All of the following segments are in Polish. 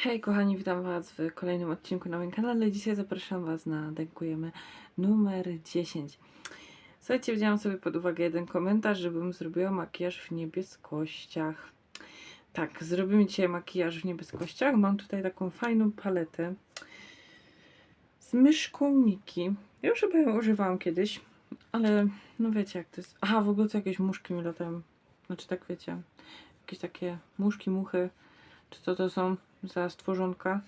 Hej kochani, witam Was w kolejnym odcinku na moim kanale. Dzisiaj zapraszam Was na Denkujemy numer 10. Słuchajcie, wzięłam sobie pod uwagę jeden komentarz, żebym zrobiła makijaż w niebieskościach. Tak, zrobimy dzisiaj makijaż w niebieskościach. Mam tutaj taką fajną paletę z myszką Miki. Ja już chyba ją używałam kiedyś, ale no wiecie jak to jest. Aha, w ogóle to jakieś muszki mi latają. Znaczy tak wiecie, jakieś takie muszki, muchy. Czy to to są za stworzonka?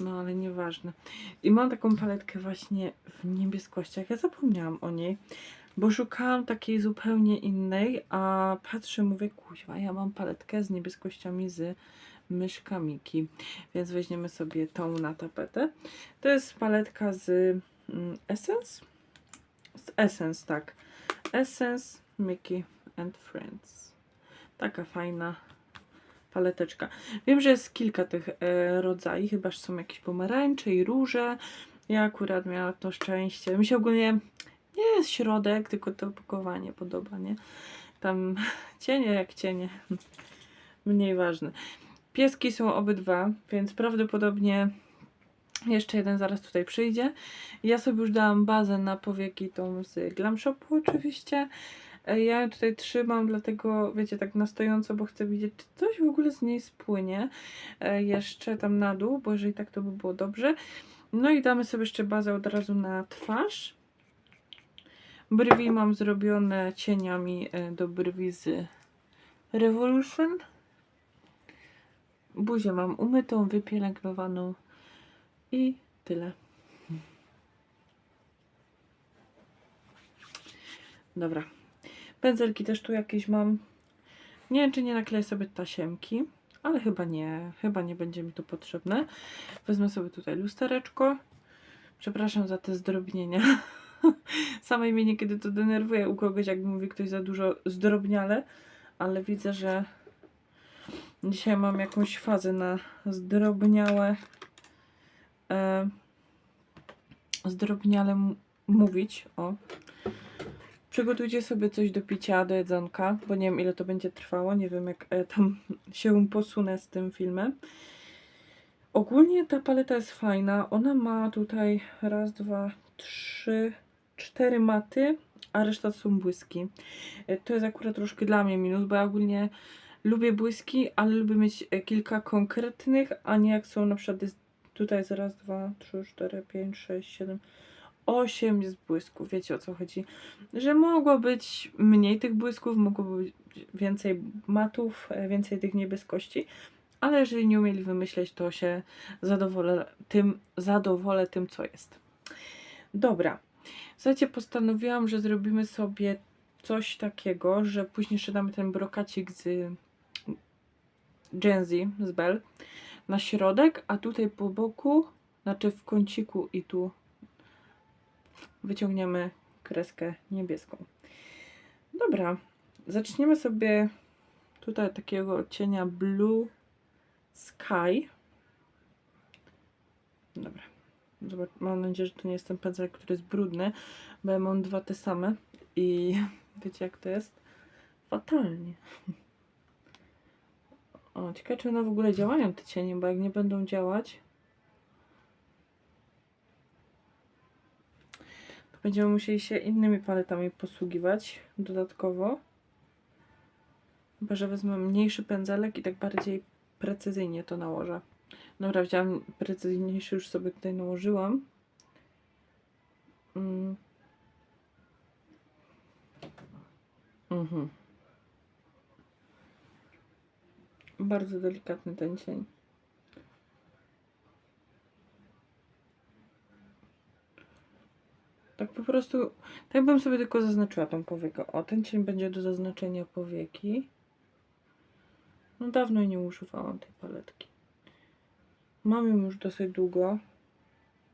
No ale nieważne. I mam taką paletkę właśnie w niebieskościach. Ja zapomniałam o niej, bo szukałam takiej zupełnie innej, a patrzę, mówię, kuźwa, ja mam paletkę z niebieskościami z myszkamiki. Więc weźmiemy sobie tą na tapetę. To jest paletka z mm, Essence? Z Essence, tak. Essence, Mickey and Friends. Taka fajna paleteczka. Wiem, że jest kilka tych e, rodzajów, chyba że są jakieś pomarańcze i róże. Ja akurat miałam to szczęście. Mi się ogólnie nie jest środek, tylko to opakowanie podoba, nie? Tam cienie jak cienie. Mniej ważne. Pieski są obydwa, więc prawdopodobnie jeszcze jeden zaraz tutaj przyjdzie. Ja sobie już dałam bazę na powieki tą z Glam Shopu oczywiście. E, Ja tutaj trzymam, dlatego wiecie, tak na stojąco, bo chcę widzieć, czy coś w ogóle z niej spłynie e, jeszcze tam na dół, bo jeżeli tak, to by było dobrze. No i damy sobie jeszcze bazę od razu na twarz. Brwi mam zrobione cieniami e, do brwi z Revolution. Buzię mam umytą, wypielęgnowaną i tyle. Dobra. Pędzelki też tu jakieś mam. Nie wiem, czy nie nakleję sobie tasiemki, ale chyba nie. Chyba nie będzie mi to potrzebne. Wezmę sobie tutaj lustereczko. Przepraszam za te zdrobnienia. Samej mnie niekiedy to denerwuje u kogoś, jak mówi ktoś za dużo zdrobniale, ale widzę, że dzisiaj mam jakąś fazę na zdrobniałe e, zdrobniale mówić. O. Przygotujcie sobie coś do picia, do jedzonka, bo nie wiem ile to będzie trwało, nie wiem jak e, tam się posunę z tym filmem. Ogólnie ta paleta jest fajna, ona ma tutaj raz, dwa, trzy, cztery maty, a reszta to są błyski. E, To jest akurat troszkę dla mnie minus, bo ja ogólnie lubię błyski, ale lubię mieć e, kilka konkretnych, a nie jak są na przykład tutaj jest raz, dwa, trzy, cztery, pięć, sześć, siedem, osiem jest błysków, wiecie o co chodzi że mogło być mniej tych błysków, mogło być więcej matów, e, więcej tych niebieskości, ale jeżeli nie umieli wymyśleć, to się zadowolę tym, zadowolę tym, co jest. Dobra. Słuchajcie, postanowiłam, że zrobimy sobie coś takiego, że później jeszcze ten brokacik z Gen Z, z Bell, na środek, a tutaj po boku, znaczy w kąciku i tu wyciągniemy kreskę niebieską. Dobra, zaczniemy sobie tutaj takiego odcienia Blue Sky. Dobra, Zobacz, mam nadzieję, że to nie jest ten pędzel, który jest brudny, bo ja mam dwa te same i wiecie jak to jest? Fatalnie. O, ciekawe czy one w ogóle działają te cienie, bo jak nie będą działać, będziemy musieli się innymi paletami posługiwać dodatkowo. Chyba, że wezmę mniejszy pędzelek i tak bardziej precyzyjnie to nałożę. Dobra, wziąłem precyzyjniejszy, już sobie tutaj nałożyłam. Mm. Mhm. Bardzo delikatny ten cień. Tak po prostu, tak bym sobie tylko zaznaczyła tą powiekę. O, ten cień będzie do zaznaczenia powieki. No dawno nie używałam tej paletki. Mam ją już dosyć długo,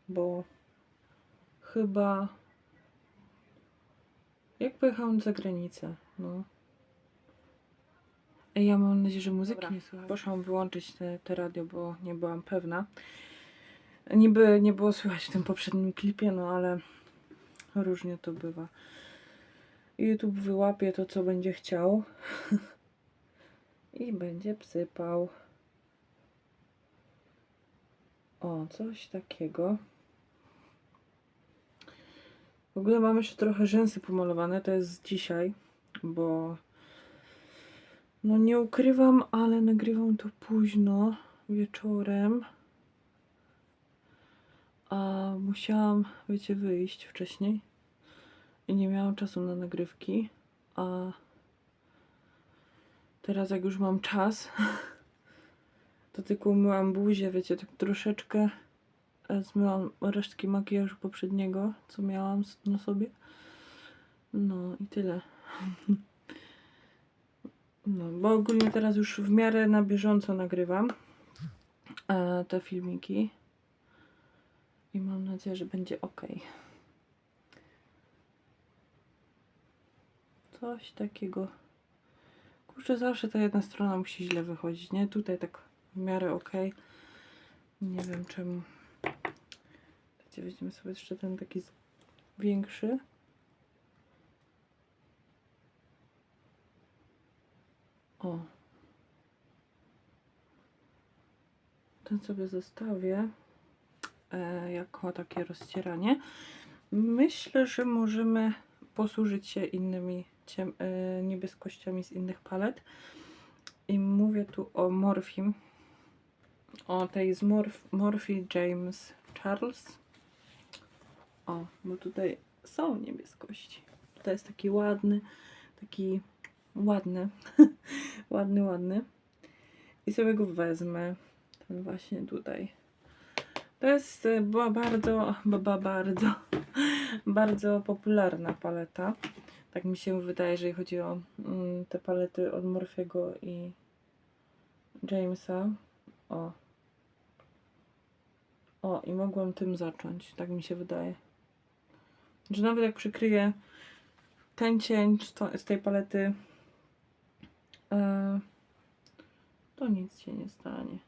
bo chyba jak pojechałam za granicę, no. Ej, ja mam nadzieję, że muzyki Dobra. nie słychać. Poszłam wyłączyć te, te radio, bo nie byłam pewna. Niby nie było słychać w tym poprzednim klipie, no ale różnie to bywa. YouTube wyłapie to, co będzie chciał i będzie psypał. O, coś takiego. W ogóle mam jeszcze trochę rzęsy pomalowane, to jest dzisiaj, bo no nie ukrywam, ale nagrywam to późno wieczorem. Musiałam, wiecie, wyjść wcześniej i nie miałam czasu na nagrywki, a teraz jak już mam czas, to tylko umyłam buzię, wiecie, tak troszeczkę e, zmyłam resztki makijażu poprzedniego, co miałam na sobie. No i tyle. No, bo ogólnie teraz już w miarę na bieżąco nagrywam e, te filmiki. I mam nadzieję, że będzie ok. Coś takiego. Kurczę, zawsze ta jedna strona musi źle wychodzić, nie? Tutaj tak w miarę ok. Nie wiem czemu. Dajcie, weźmiemy sobie jeszcze ten taki większy. O. Ten sobie zostawię jako takie rozcieranie. Myślę, że możemy posłużyć się innymi e, niebieskościami z innych palet. I mówię tu o Morphim. O tej z Morph, Morphe James Charles. O, bo tutaj są niebieskości. Tutaj jest taki ładny, taki ładny, ładny, ładny. I sobie go wezmę. Ten właśnie tutaj. To jest e, była bardzo, ba, bardzo, bardzo popularna paleta. Tak mi się wydaje, jeżeli chodzi o mm, te palety od Morfiego i Jamesa. O. O, i mogłam tym zacząć, tak mi się wydaje. Że nawet jak przykryję ten cień z, to, z tej palety, e, to nic się nie stanie.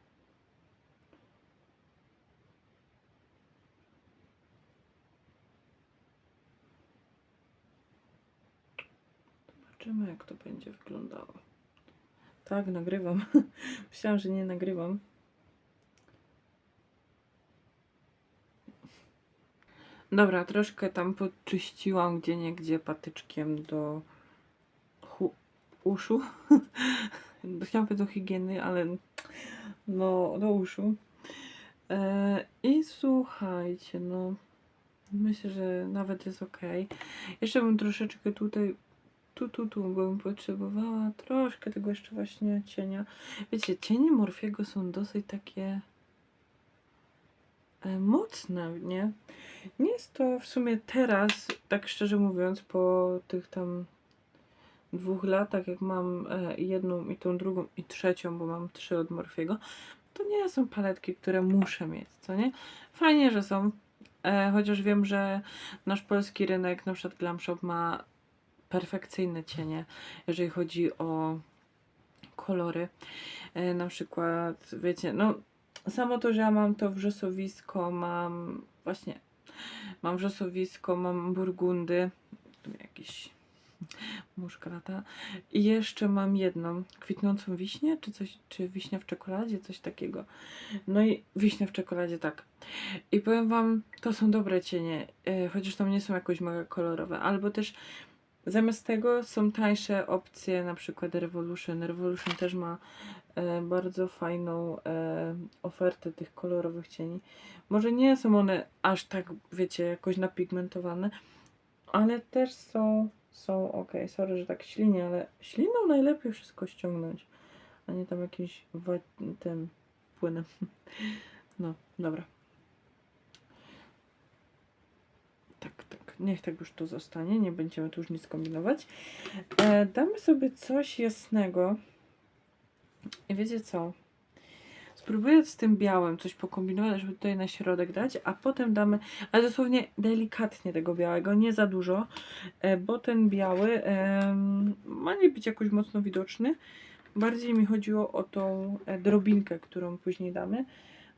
Zobaczymy, jak to będzie wyglądało. Tak, nagrywam. Myślałam, że nie nagrywam. Dobra, troszkę tam podczyściłam gdzie niegdzie patyczkiem do uszu. Chciałam powiedzieć do higieny, ale no do uszu. E, I słuchajcie, no myślę, że nawet jest ok. Jeszcze bym troszeczkę tutaj, tu, tu, tu bym potrzebowała troszkę tego jeszcze właśnie cienia. Wiecie, cienie Morfiego są dosyć takie e, mocne, nie? Nie jest to w sumie teraz, tak szczerze mówiąc, po tych tam dwóch latach, jak mam e, jedną i tą drugą i trzecią, bo mam trzy od Morfiego, to nie są paletki, które muszę mieć, co nie? Fajnie, że są, e, chociaż wiem, że nasz polski rynek, na przykład Glam Shop ma perfekcyjne cienie, jeżeli chodzi o kolory. E, na przykład, wiecie, no samo to, że ja mam to wrzosowisko, mam właśnie, mam wrzosowisko, mam burgundy, tu jakiś muszka lata i jeszcze mam jedną kwitnącą wiśnię, czy coś, czy wiśnia w czekoladzie, coś takiego. No i wiśnia w czekoladzie, tak. I powiem wam, to są dobre cienie, e, chociaż tam nie są jakoś mega kolorowe, albo też Zamiast tego są tańsze opcje, na przykład Revolution. Revolution też ma e, bardzo fajną e, ofertę tych kolorowych cieni. Może nie są one aż tak, wiecie, jakoś napigmentowane, ale też są, są ok. Sorry, że tak ślinię, ale śliną najlepiej wszystko ściągnąć, a nie tam jakimś tym płynem. No, dobra. Tak, tak. Niech tak już to zostanie. Nie będziemy tu już nic kombinować. E, damy sobie coś jasnego. I wiecie co? Spróbuję z tym białym coś pokombinować, żeby tutaj na środek dać, a potem damy, ale dosłownie delikatnie tego białego, nie za dużo, e, bo ten biały em, ma nie być jakoś mocno widoczny. Bardziej mi chodziło o tą e, drobinkę, którą później damy.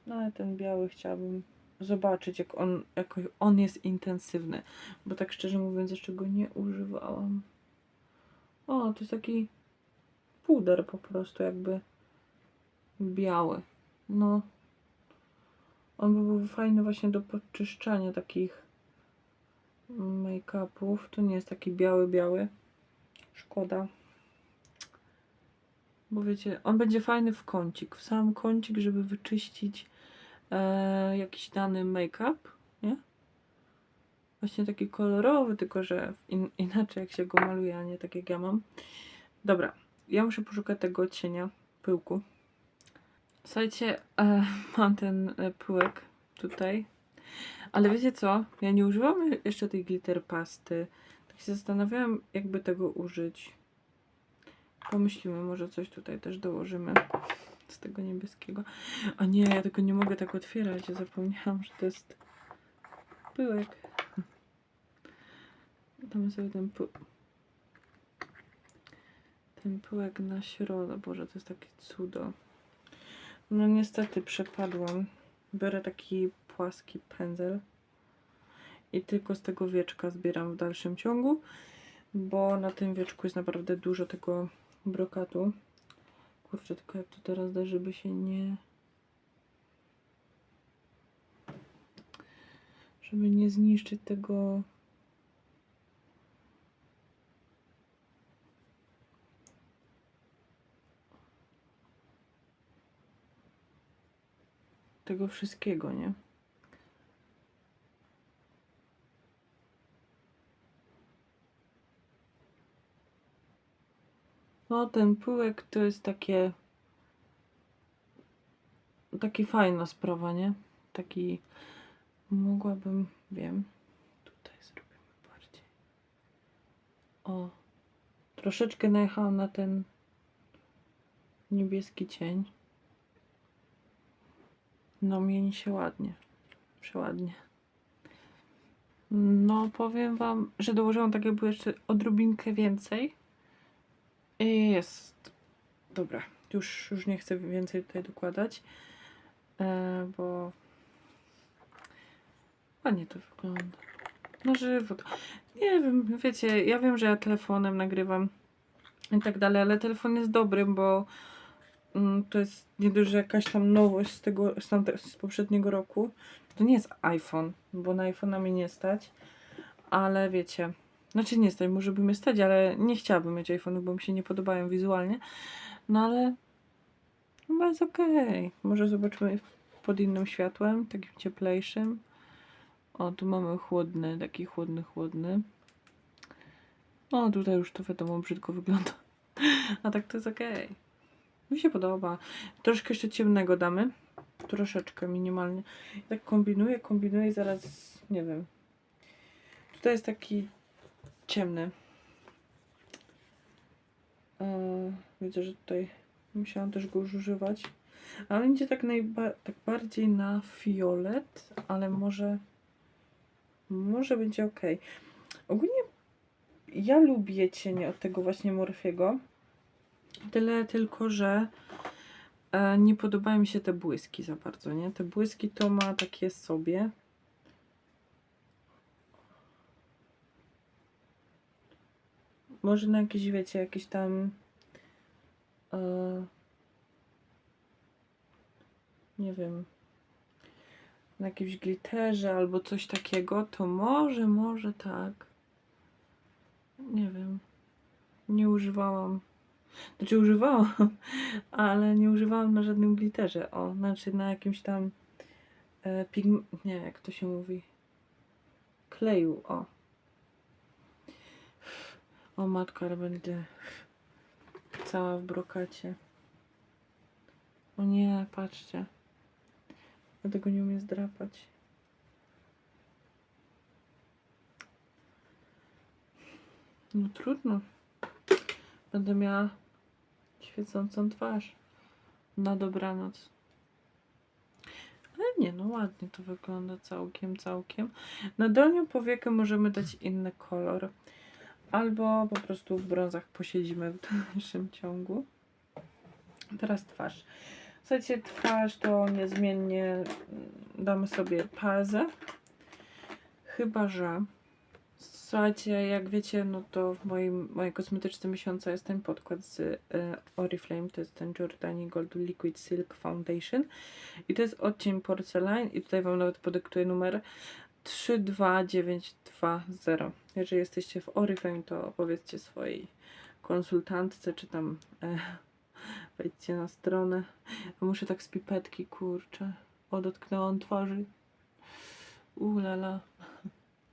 No ale ten biały chciałabym zobaczyć, jak on, jak on jest intensywny. Bo tak szczerze mówiąc, jeszcze go nie używałam. O, to jest taki puder po prostu, jakby biały. No. On by był fajny właśnie do podczyszczania takich make-upów. To nie jest taki biały, biały. Szkoda. Bo wiecie, on będzie fajny w kącik, w sam kącik, żeby wyczyścić e, jakiś dany make-up, nie? Właśnie taki kolorowy, tylko że in, inaczej jak się go maluje, a nie tak jak ja mam. Dobra, ja muszę poszukać tego cienia, pyłku. Słuchajcie, e, mam ten e, pyłek tutaj. Ale wiecie co? Ja nie używam jeszcze tej glitter pasty. Tak się zastanawiałam, jakby tego użyć. Pomyślimy, może coś tutaj też dołożymy z tego niebieskiego. A nie, ja tego nie mogę tak otwierać. Ja zapomniałam, że to jest pyłek. Damy sobie ten ten pyłek na środek. Boże, to jest takie cudo. No niestety przepadłam. Biorę taki płaski pędzel i tylko z tego wieczka zbieram w dalszym ciągu, bo na tym wieczku jest naprawdę dużo tego brokatu. Kurczę, tylko jak to teraz da, żeby się nie... Żeby nie zniszczyć tego... Tego wszystkiego, nie? No, ten pyłek to jest takie. Taki fajna sprawa, nie? Taki. Mogłabym, wiem. Tutaj zrobimy bardziej. O. Troszeczkę najechałam na ten niebieski cień. No, mieni się ładnie. Przeładnie. No, powiem wam, że dołożyłam tak jakby jeszcze odrobinkę więcej. Jest. Dobra, już, już nie chcę więcej tutaj dokładać, e, bo ładnie to wygląda. Na żywo. Nie wiem, wiecie, ja wiem, że ja telefonem nagrywam i tak dalej, ale telefon jest dobrym, bo mm, to jest nie dość, że jakaś tam nowość z tego, z, tamte, z poprzedniego roku. To nie jest iPhone, bo na iPhone'a mnie nie stać, ale wiecie, znaczy nie stać, może by mnie stać, ale nie chciałabym mieć iPhone'ów, bo mi się nie podobają wizualnie. No ale chyba jest okej. Może zobaczymy pod innym światłem, takim cieplejszym. O, tu mamy chłodny, taki chłodny, chłodny. No, tutaj już to wiadomo, brzydko wygląda. A tak to jest okej. Mi się podoba. Troszkę jeszcze ciemnego damy. Troszeczkę, minimalnie. Tak kombinuję, kombinuję i zaraz, nie wiem. Tutaj jest taki ciemny. Eee, widzę, że tutaj musiałam też go już używać. Ale idzie tak, tak bardziej na fiolet, ale może może będzie ok. Ogólnie ja lubię cienie od tego właśnie Morfiego. Tyle tylko, że e, nie podobają mi się te błyski za bardzo, nie? Te błyski to ma takie sobie. Może na jakieś, wiecie, jakieś tam. E, nie wiem. Na jakimś glitterze albo coś takiego, to może, może tak. Nie wiem. Nie używałam. Znaczy używałam, ale nie używałam na żadnym glitterze. O, znaczy na jakimś tam e. Nie, jak to się mówi? Kleju, o. O matka, ale będę cała w brokacie. O nie, patrzcie. Ja tego nie umiem zdrapać. No trudno. Będę miała świecącą twarz na dobranoc. Ale nie, no ładnie to wygląda całkiem, całkiem. Na dolnią powiekę możemy dać inny kolor. Albo po prostu w brązach posiedzimy w dalszym ciągu. Teraz twarz. Słuchajcie, twarz to niezmiennie mm, damy sobie pazę. Chyba, że Słuchajcie, jak wiecie, no to w moim, mojej kosmetyczce miesiąca jest ten podkład z y, Oriflame, to jest ten Giordani Gold Liquid Silk Foundation i to jest odcień Porcelain i tutaj Wam nawet podyktuję numer 32920. Jeżeli jesteście w Oriflame, to powiedzcie swojej konsultantce, czy tam e, wejdźcie na stronę. Muszę tak z pipetki, kurczę. O, dotknęłam twarzy. Ulala.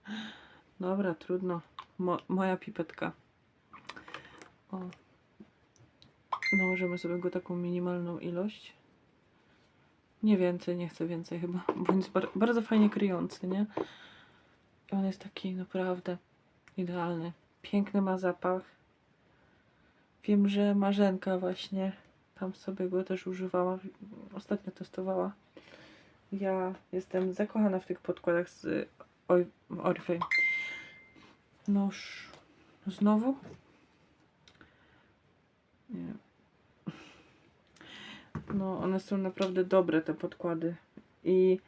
Dobra, trudno. Mo moja pipetka. O. Nałożymy sobie go taką minimalną ilość. Nie więcej, nie chcę więcej chyba, bo jest bar bardzo fajnie kryjący, nie? I on jest taki naprawdę idealny. Piękny ma zapach. Wiem, że Marzenka właśnie tam sobie go też używała. Ostatnio testowała. Ja jestem zakochana w tych podkładach z Oriflame. Noż. Znowu? Nie. No, one są naprawdę dobre, te podkłady. I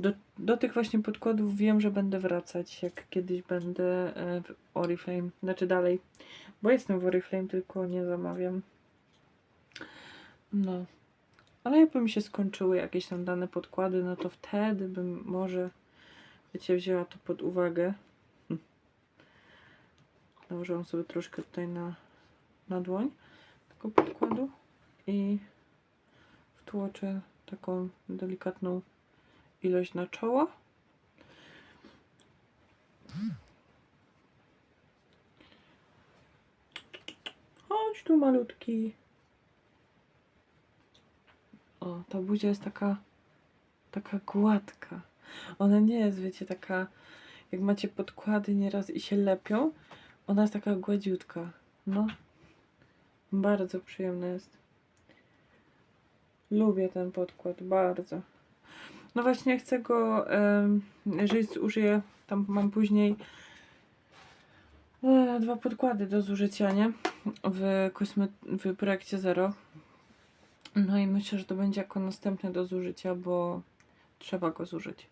do, do tych właśnie podkładów wiem, że będę wracać, jak kiedyś będę e, w Oriflame. Znaczy dalej, bo jestem w Oriflame, tylko nie zamawiam. No. Ale jakby mi się skończyły jakieś tam dane podkłady, no to wtedy bym może, wiecie, wzięła to pod uwagę. Hm. Nałożyłam sobie troszkę tutaj na, na dłoń tego podkładu i wtłoczę taką delikatną ilość na czoło. Chodź tu malutki. O, ta buzia jest taka, taka gładka. Ona nie jest, wiecie, taka, jak macie podkłady nieraz i się lepią, ona jest taka gładziutka. No, bardzo przyjemna jest. Lubię ten podkład, bardzo. No właśnie chcę go, jeżeli zużyję, tam mam później e, dwa podkłady do zużycia, nie? W, kosme, w projekcie Zero. No i myślę, że to będzie jako następne do zużycia, bo trzeba go zużyć.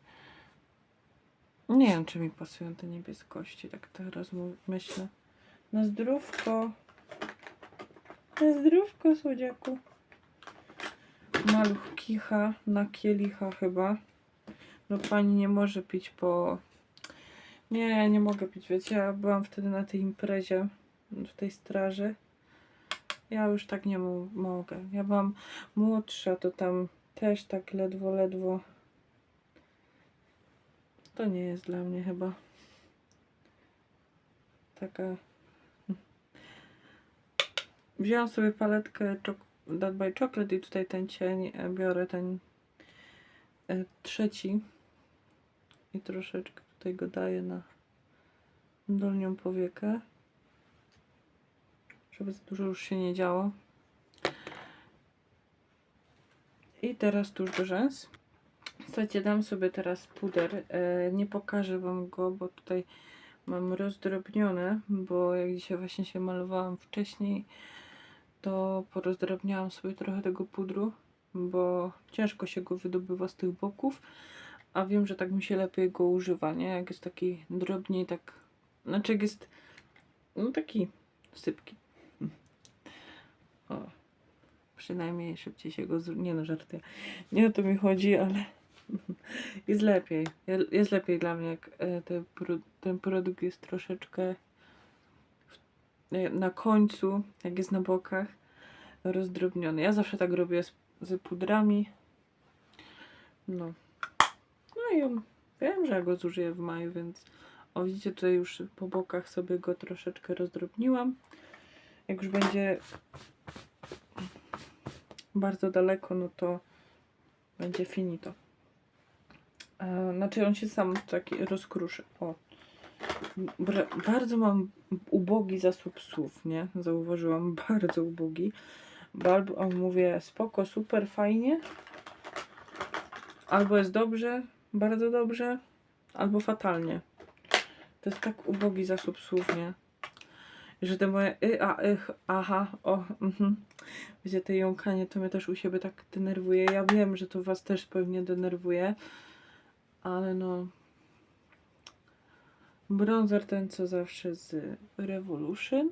Nie wiem, czy mi pasują te niebieskości, tak teraz myślę. Na zdrówko. Na zdrówko, słodziaku. Maluch kicha na kielicha chyba. No pani nie może pić, bo... Nie, nie mogę pić, wiecie, ja byłam wtedy na tej imprezie, w tej straży. Ja już tak nie mo- mogę. Ja byłam młodsza, to tam też tak ledwo, ledwo. To nie jest dla mnie chyba. Taka... Wzięłam sobie paletkę czok- That by Chocolate i tutaj ten cień e, biorę ten e, trzeci. I troszeczkę tutaj go daję na dolnią powiekę żeby za dużo już się nie działo. I teraz tuż do rzęs. Słuchajcie, dam sobie teraz puder. E, nie pokażę Wam go, bo tutaj mam rozdrobnione, bo jak dzisiaj właśnie się malowałam wcześniej, to porozdrobniałam sobie trochę tego pudru, bo ciężko się go wydobywa z tych boków, a wiem, że tak mi się lepiej go używa, nie? Jak jest taki drobniej, tak... Znaczy jak jest no taki sypki. O. Przynajmniej szybciej się go... Nie no, żartuję. Nie o to mi chodzi, ale jest lepiej. Je- Jest lepiej dla mnie, jak e, ten produkt jest troszeczkę na końcu, jak jest na bokach, rozdrobniony. Ja zawsze tak robię z, z pudrami. No. No i on, wiem, że ja go zużyję w maju, więc o widzicie tutaj już po bokach sobie go troszeczkę rozdrobniłam. Jak już będzie bardzo daleko, no to będzie finito. E, Znaczy on się sam taki rozkruszy. O. Bardzo mam ubogi zasób słów, nie? Zauważyłam, bardzo ubogi. Bo albo mówię spoko, super, fajnie. Albo jest dobrze, bardzo dobrze, albo fatalnie. To jest tak ubogi zasób słów, nie? Że te moje y, a, ych, aha, o, mhm. Wiecie, te jąkanie to mnie też u siebie tak denerwuje. Ja wiem, że to was też pewnie denerwuje ale no Bronzer ten co zawsze z Revolution.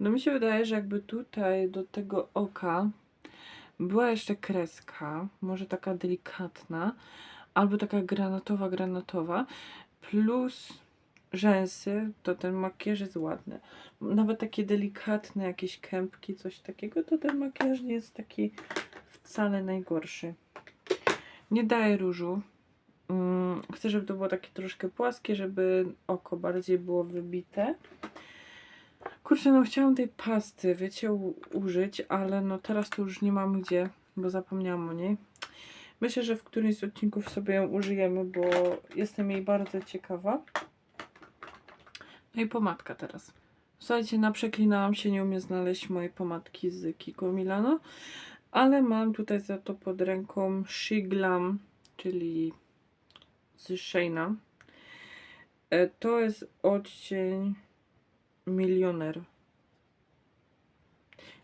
No mi się wydaje, że jakby tutaj do tego oka była jeszcze kreska, może taka delikatna, albo taka granatowa, granatowa, plus rzęsy, to ten makijaż jest ładny. Nawet takie delikatne jakieś kępki, coś takiego, to ten makijaż nie jest taki wcale najgorszy. Nie daję różu. Mm, Chcę, żeby to było takie troszkę płaskie, żeby oko bardziej było wybite. Kurczę, no chciałam tej pasty, wiecie, użyć, ale no teraz to już nie mam gdzie, bo zapomniałam o niej. Myślę, że w którymś z odcinków sobie ją użyjemy, bo jestem jej bardzo ciekawa. No i pomadka teraz. Słuchajcie, naprzeklinałam się, nie umiem znaleźć mojej pomadki z Kiko Milano, ale mam tutaj za to pod ręką Shiglam, czyli z Shayna. E, To jest odcień milioner.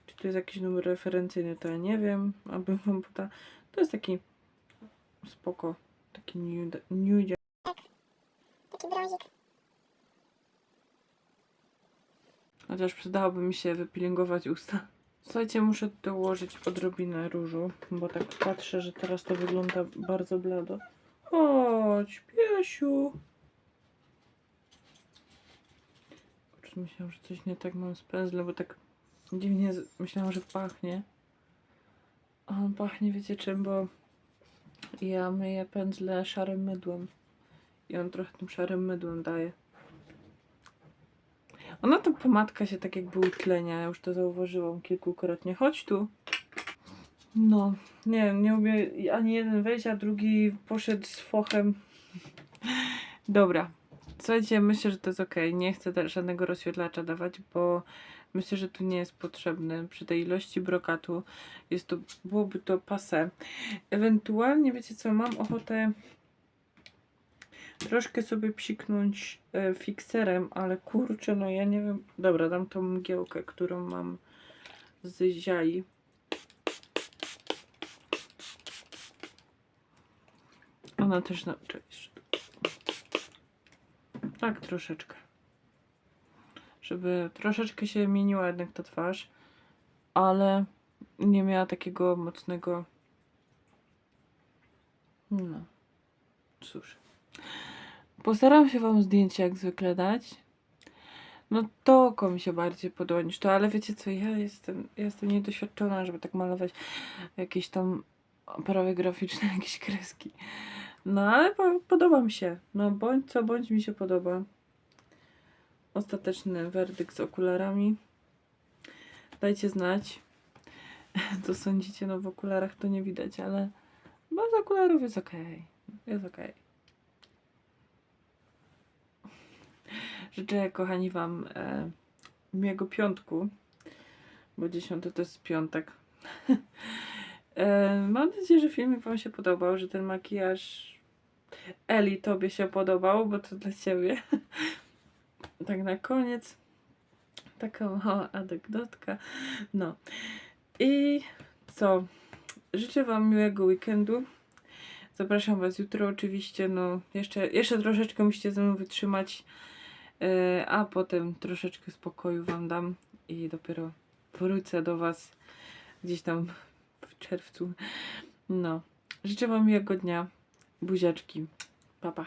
Czy to jest jakiś numer referencyjny, to ja nie wiem, abym wam podała. To jest taki spoko, taki new, new Taki brązik. Chociaż przydałoby mi się wypielęgować usta. Słuchajcie, muszę dołożyć odrobinę różu, bo tak patrzę, że teraz to wygląda bardzo blado. Chodź, piesiu. Myślałam, że coś nie tak mam z pędzlem, bo tak dziwnie myślałam, że pachnie. A on pachnie, wiecie czym, bo ja myję pędzle szarym mydłem. I on trochę tym szarym mydłem daje. Ona ta pomadka się tak jakby utlenia, ja już to zauważyłam kilkukrotnie. Chodź tu. No, nie wiem, nie umie ani jeden wejść, a drugi poszedł z fochem. Dobra. Słuchajcie, myślę, że to jest ok. Nie chcę żadnego rozświetlacza dawać, bo myślę, że tu nie jest potrzebny. Przy tej ilości brokatu jest to, byłoby to pase. Ewentualnie, wiecie co, mam ochotę troszkę sobie psiknąć e, fikserem, ale kurczę, no ja nie wiem. Dobra, dam tą mgiełkę, którą mam z ziai. Ona też na... Cześć. Tak, troszeczkę. Żeby troszeczkę się mieniła jednak ta twarz, ale nie miała takiego mocnego... No. Cóż. Postaram się wam zdjęcie jak zwykle dać. No to oko mi się bardziej podoba niż to, ale wiecie co, ja jestem, jestem niedoświadczona, żeby tak malować jakieś tam oprawy graficzne, jakieś kreski. No ale po, podoba mi się. No bądź co, bądź mi się podoba. Ostateczny werdykt z okularami. Dajcie znać, co sądzicie. No w okularach to nie widać, ale bez okularów jest okej. Jest okej. Życzę, kochani, Wam e, miłego piątku, bo dziesiąty to jest piątek. e, mam nadzieję, że filmik Wam się podobał, że ten makijaż Eli Tobie się podobał, bo to dla Ciebie. tak na koniec. Taka mała anegdotka. No. I co? Życzę Wam miłego weekendu. Zapraszam Was jutro oczywiście. No, jeszcze, jeszcze troszeczkę musicie ze mną wytrzymać. E, a potem troszeczkę spokoju Wam dam i dopiero wrócę do Was gdzieś tam w czerwcu. No, życzę Wam miłego dnia. Buziaczki. Pa, pa.